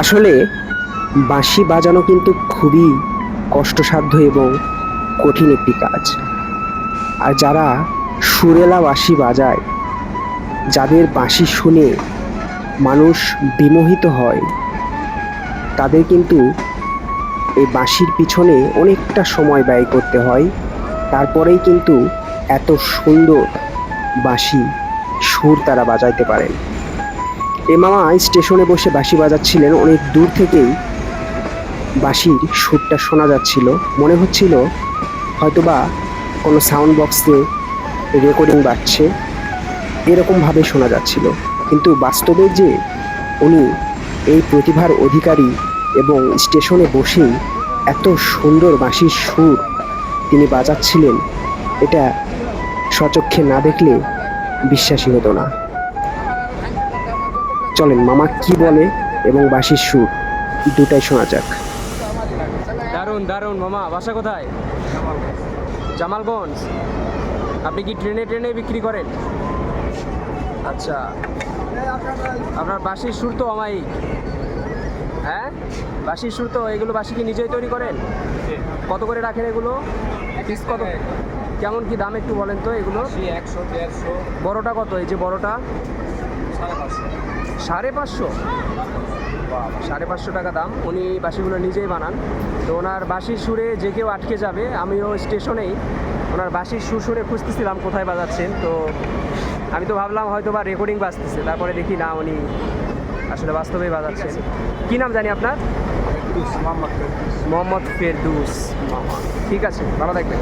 আসলে বাঁশি বাজানো কিন্তু খুবই কষ্টসাধ্য এবং কঠিন একটি কাজ। আর যারা সুরেলা বাঁশি বাজায়, যাদের বাঁশি শুনে মানুষ বিমোহিত হয়, তাদের কিন্তু এই বাঁশির পিছনে অনেকটা সময় ব্যয় করতে হয়। তারপরেই কিন্তু এত সুন্দর বাঁশি সুর তারা বাজাইতে পারেন। এ মামা স্টেশনে বসে বাঁশি বাজাচ্ছিলেন। অনেক দূর থেকেই বাঁশির সুরটা শোনা যাচ্ছিল। মনে হচ্ছিল হয়তোবা কোনো সাউন্ড বক্সে রেকর্ডিং বাজছে। এরকমভাবে শোনা যাচ্ছিল। কিন্তু বাস্তবে যে উনি এই প্রতিভার অধিকারী এবং স্টেশনে বসেই এত সুন্দর বাঁশির সুর তিনি বাজাচ্ছিলেন, এটা সচক্ষে না দেখলে বিশ্বাসী হতো না। চলেন মামা কি বলে এবং বাঁশির সুর? দুটাই শোনা যাক। দারুণ দারুণ মামা বাসা কোথায়? জামালগঞ্জ। আপনি কি ট্রেনে ট্রেনে বিক্রি করেন? আচ্ছা। আপনার বাঁশির সুর তো অমায়িক। হ্যাঁ? বাঁশির সুর তো এগুলো বাঁশি কি নিজেই তৈরি করেন? কত করে রাখেন এগুলো? পিস কত? কেমন কি দাম একটু বলেন তো এগুলো? একশো দেড়শো। বড়টা কত? এই যে বড়টা? সাড়ে পাঁচশো? সাড়ে পাঁচশো টাকা দাম। উনি বাঁশিগুলো নিজেই বানান। তো ওনার বাঁশির সুরে যে কেউ আটকে যাবে আমিও স্টেশনেই ওনার বাঁশির সুর শুনে খুঁজতেছিলাম কোথায় বাজাচ্ছেন। তো আমি তো ভাবলাম হয়তো বা রেকর্ডিং বাজতেছে। তারপরে দেখি না উনি আসলে বাস্তবেই বাজাচ্ছেন। কী নাম জানি আপনার? মোহাম্মদ ফেরদুস। মামা ঠিক আছে ভালো থাকবেন।